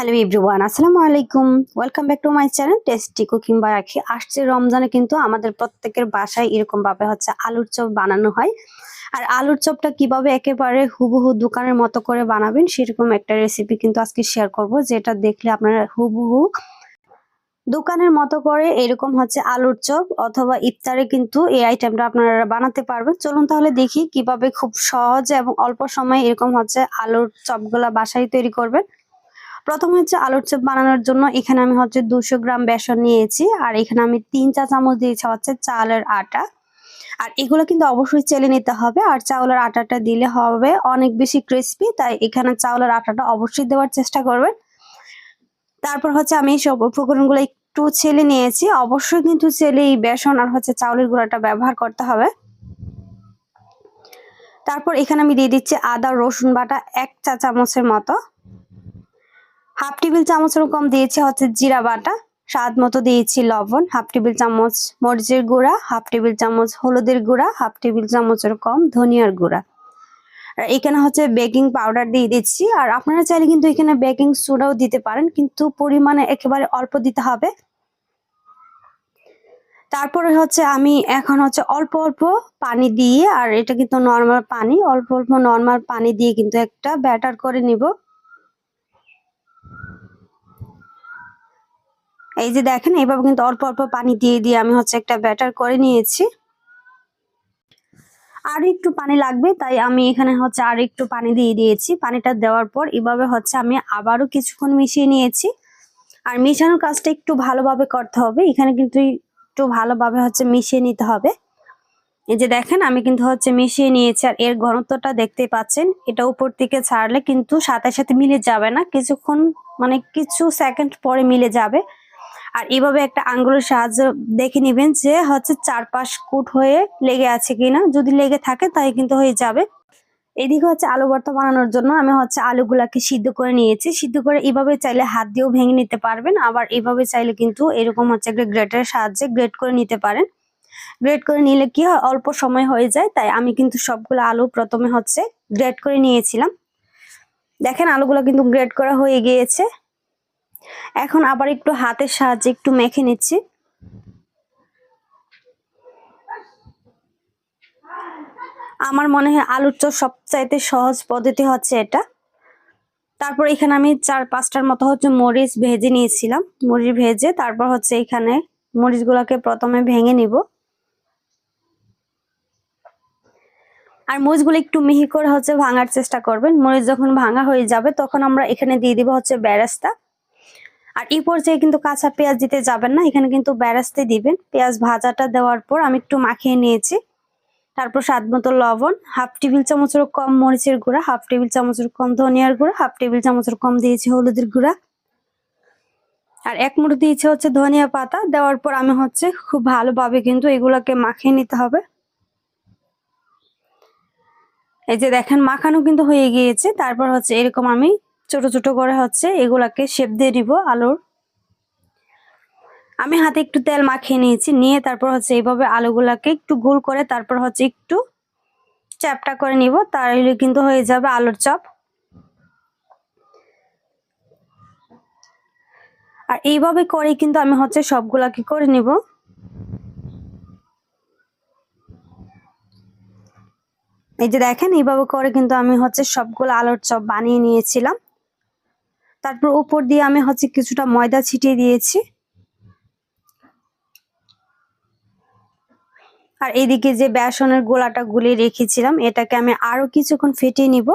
Hello everyone আসসালামু আলাইকুম। Welcome back to my channel tasty cooking by Akhi আসছে রমজানে কিন্তু আমাদের প্রত্যেকের বাসায় এরকমভাবে হচ্ছে আলুর চপ বানানো হয়। আর আলুর চপটা কীভাবে একেবারে হুবহু দোকানের মতো করে বানাবেন সেরকম একটা রেসিপি কিন্তু আজকে শেয়ার করব, যেটা দেখলে আপনারা হুবহু দোকানের মতো করে এরকম হচ্ছে আলুর চপ অথবা ইফতারে কিন্তু এই আইটেমটা আপনারা বানাতে পারবেন। চলুন তাহলে দেখি কীভাবে খুব সহজে এবং অল্প সময়ে এরকম হচ্ছে আলুর চপগুলা বাসায় তৈরি করবেন। প্রথমে হচ্ছে আলুর চপ বানানোর জন্য এখানে আমি হচ্ছে দুশো গ্রাম বেসন নিয়েছি, আর এখানে আমি তিন চা চামচ দিয়েছি হচ্ছে চালের আটা। আর এগুলো কিন্তু অবশ্যই চেলে নিতে হবে, আর চাউলের আটাটা দিলে হবে অনেক বেশি ক্রিস্পি তাই এখানে চাউলের আটাটা অবশ্যই দেওয়ার চেষ্টা করবেন। তারপর হচ্ছে আমি সব উপকরণগুলো একটু ছেলে নিয়েছি, অবশ্যই কিন্তু ছেলে এই বেসন আর হচ্ছে চাউলের গুঁড়াটা ব্যবহার করতে হবে। তারপর এখানে আমি দিয়ে দিচ্ছি আদা রসুন বাটা এক চা চামচের মতো। হাফ টেবিল চামচের কম দিয়েছি হচ্ছে জিরা বাটা, স্বাদ মতো দিয়েছি লবণ, হাফ টেবিল চামচ মরিচের গুঁড়া, হাফ টেবিল চামচ হলুদের গুঁড়া, হাফ টেবিল চামচের কম ধনিয়ার গুঁড়া। আর এখানে হচ্ছে বেকিং পাউডার দিয়ে দিচ্ছি, আর আপনারা চাইলে কিন্তু এখানে বেকিং সোডাও দিতে পারেন, কিন্তু পরিমাণে একেবারে অল্প দিতে হবে। তারপরে হচ্ছে আমি এখন হচ্ছে অল্প অল্প পানি দিয়ে, আর এটা কিন্তু নর্মাল পানি, অল্প অল্প নর্মাল পানি দিয়ে কিন্তু একটা ব্যাটার করে নিব। এই যে দেখেন, এইভাবে কিন্তু অল্প অল্প পানি দিয়ে দিয়ে আমি হচ্ছে একটা ব্যাটার করে নিয়েছি। আর একটু পানি লাগবে, তাই আমি এখানে হচ্ছে আর একটু পানি দিয়ে দিয়েছি। পানিটা দেওয়ার পর এভাবে হচ্ছে আমি আবারও কিছুক্ষণ মিশিয়ে নিয়েছি। আর মিশানোর কাজটা একটু ভালোভাবে করতে হবে। এখানে কিন্তু একটু ভালোভাবে হচ্ছে মিশিয়ে নিতে হবে। এই যে দেখেন, আমি কিন্তু হচ্ছে মিশিয়ে নিয়েছি। আর এর ঘনত্বটা দেখতে পাচ্ছেন, এটা উপর থেকে ছাড়লে কিন্তু সাথে সাথে মিলে যাবে না। কিছুক্ষণ মানে কিছু সেকেন্ড পরে মিলে যাবে। আর এইভাবে একটা আঙ্গুলের সাহায্যে দেখে নিবেন যে হচ্ছে চারপাশ কুট হয়ে লেগে আছে কিনা। যদি লেগে থাকে তাই কিন্তু হয়ে যাবে। এদিকে হচ্ছে আলু ভর্তা বানানোর জন্য আমি হচ্ছে আলুগুলাকে সিদ্ধ করে নিয়েছি। সিদ্ধ করে এইভাবে চাইলে হাত দিয়েও ভেঙে নিতে পারবেন। আবার এইভাবে চাইলে কিন্তু এরকম হচ্ছে একটা গ্রেটারের সাহায্যে গ্রেট করে নিতে পারেন। গ্রেট করে নিলে কি হয়? অল্প সময় হয়ে যায়। তাই আমি কিন্তু সবগুলো আলু প্রথমে হচ্ছে গ্রেট করে নিয়েছিলাম। দেখেন আলুগুলো কিন্তু গ্রেট করা হয়ে গিয়েছে। এখন আবার একটু হাতের সাহায্যে একটু মেখে নিচ্ছি। আমার মনে হয় আলুর চপ সবচাইতে সহজ পদ্ধতি হচ্ছে এটা। তারপর এখানে আমি চার পাঁচটার মতো হচ্ছে মরিচ ভেজে নিয়েছিলাম। মরিচ ভেজে তারপর হচ্ছে এখানে মরিচগুলোকে প্রথমে ভেঙে নিব। আর মরিচগুলো একটু মিহি করে হচ্ছে ভাঙার চেষ্টা করবেন। মরিচ যখন ভাঙা হয়ে যাবে তখন আমরা এখানে দিয়ে দিব হচ্ছে ব্যারেস্তা। আর এই পর্যায়ে কিন্তু কাঁচা পেঁয়াজ দিতে যাবেন না। এখানে কিন্তু ব্যারাস্তে দিবেন। পেঁয়াজ ভাজাটা দেওয়ার পর আমি একটু মাখিয়ে নিয়েছি। তারপর স্বাদ মতো লবণ, হাফ টেবিল চামচের কম মরিচের গুঁড়া, হাফ টেবিল চামচের কম ধনিয়ার গুঁড়া, হাফ টেবিল চামচের কম দিয়েছি হলুদের গুঁড়া। আর এক মুঠো দিয়েছি হচ্ছে ধনিয়া পাতা। দেওয়ার পর আমি হচ্ছে খুব ভালোভাবে কিন্তু এগুলোকে মাখিয়ে নিতে হবে। এই যে দেখেন, মাখানো কিন্তু হয়ে গিয়েছে। তারপর হচ্ছে এরকম আমি ছোট ছোট করে হচ্ছে, এগুলাকে শেপ দিয়ে দিব আলুর। আমি হাতে একটু তেল মাখিয়ে নিয়েছি, নিয়ে তারপর হচ্ছে এইভাবে আলুগুলাকে একটু গোল করে তারপর হচ্ছে একটু চ্যাপটা করে নিব, তাহলে কিন্তু হয়ে যাবে আলুর চপ। আর এইভাবে করে কিন্তু আমি হচ্ছে সবগুলাকে করে নিব। এই যে দেখেন, এইভাবে করে কিন্তু আমি হচ্ছে সবগুলো আলুর চপ বানিয়ে নিয়েছিলাম। তারপর উপর দিয়ে আমি হচ্ছে কিছুটা ময়দা ছিটিয়ে দিয়েছি। আর এদিকে যে বেসনের গোলাটা গুলিয়ে রেখেছিলাম, এটাকে আমি আরও কিছুক্ষণ ফেটিয়ে নিব।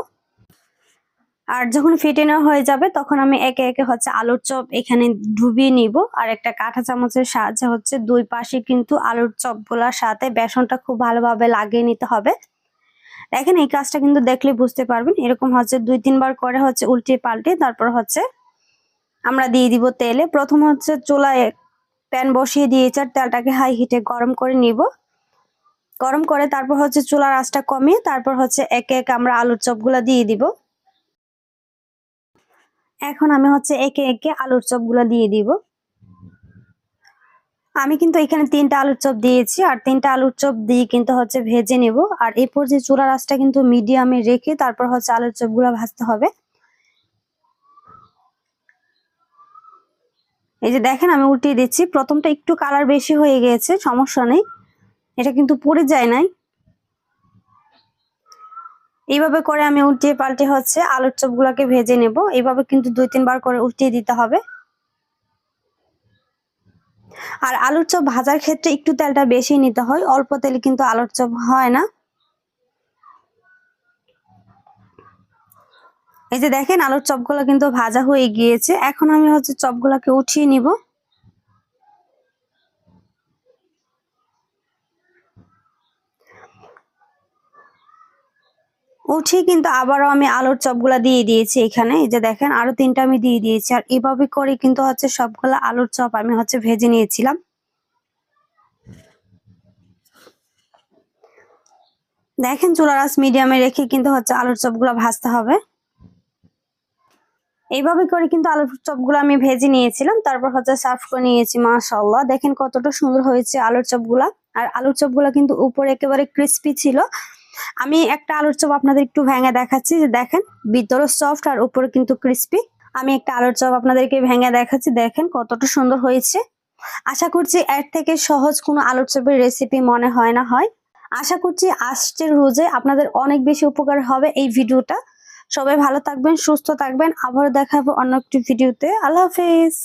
আর যখন ফেটে নেওয়া হয়ে যাবে, তখন আমি একে একে হচ্ছে আলুর চপ এখানে ডুবিয়ে নিব। আর একটা কাঁঠা চামচের সাহায্যে হচ্ছে দুই পাশে কিন্তু আলুর চপগুলার সাথে বেসনটা খুব ভালোভাবে লাগিয়ে নিতে হবে। দেখেন এই কাজটা কিন্তু দেখলে বুঝতে পারবেন। এরকম হচ্ছে দুই, তিনবার করে হচ্ছে উল্টে পাল্টে, তারপর হচ্ছে আমরা দিয়ে দিব তেলে। প্রথম হচ্ছে চুলায় প্যান বসিয়ে দিয়েছি আর তেলটাকে হাই হিটে গরম করে নিব। গরম করে তারপর হচ্ছে চুলার আঁচটা কমিয়ে তারপর হচ্ছে একে একে আমরা আলুর চপগুলা দিয়ে দিব। এখন আমি হচ্ছে একে একে আলুর চপগুলা দিয়ে দিব। আমি কিন্তু এখানে তিনটা আলুর চপ দিয়েছি, আর তিনটা আলুর চপ দিয়ে কিন্তু হচ্ছে ভেজে নেব। আর এরপর যে চুলার আঁচটা কিন্তু মিডিয়ামে রেখে তারপর হচ্ছে আলুর চপগুলো ভাজতে হবে। এই যে দেখেন, আমি উল্টিয়ে দিচ্ছি। প্রথমটা একটু কালার বেশি হয়ে গিয়েছে সমস্যা নেই। এটা কিন্তু পড়ে যায় নাই। এইভাবে করে আমি উল্টিয়ে পাল্টে হচ্ছে আলুর চপগুলোকে ভেজে নেব। এইভাবে কিন্তু দুই তিনবার করে উল্টিয়ে দিতে হবে। আর আলুর চপ ভাজার ক্ষেত্রে একটু তেলটা বেশি নিতে হয়, অল্প তেলে কিন্তু আলুর চপ হয় না। এই যে দেখেন, আলুর চপগুলো কিন্তু ভাজা হয়ে গিয়েছে। এখন আমি হচ্ছে চপগুলোকে উঠিয়ে নিব। উঠিয়ে কিন্তু আবারও আমি আলুর চপগুলা দিয়ে দিয়েছি এখানে। এই যে দেখেন, আরও তিনটা আমি দিয়ে দিয়েছি। আর এভাবে করে কিন্তু হচ্ছে সবগুলা আলুর চপ আমি হচ্ছে ভেজে নিয়েছিলাম। দেখেন চুলার আঁচ মিডিয়ামে রেখে কিন্তু হচ্ছে আলুর চপগুলো ভাজতে হবে। এইভাবে করে কিন্তু আলুর চপগুলো আমি ভেজে নিয়েছিলাম, তারপর হচ্ছে সার্ভ করে নিয়েছি মাশাল্লাহ দেখেন কতটা সুন্দর হয়েছে আলুর চপগুলা। আর আলুর চপগুলা কিন্তু উপরে একেবারে ক্রিস্পি ছিল। আমি একটা আলুর চপ আপনাদের একটু ভেঙে দেখাচ্ছি, যে দেখেন, ভিতরে সফট আর উপরে কিন্তু ক্রিস্পি আমি একটা আলুর চপ আপনাদেরকে ভেঙে দেখাচ্ছি, দেখেন কতটা সুন্দর হয়েছে। আশা করছি এর থেকে সহজ কোনো আলুর চপের রেসিপি মনে হয় না, হয়। আশা করছি আসছে রোজে আপনাদের অনেক বেশি উপকার হবে এই ভিডিওটা। সবাই ভালো থাকবেন, সুস্থ থাকবেন। আবারও দেখা হবে অন্য একটি ভিডিওতে। আল্লাহ হাফেজ।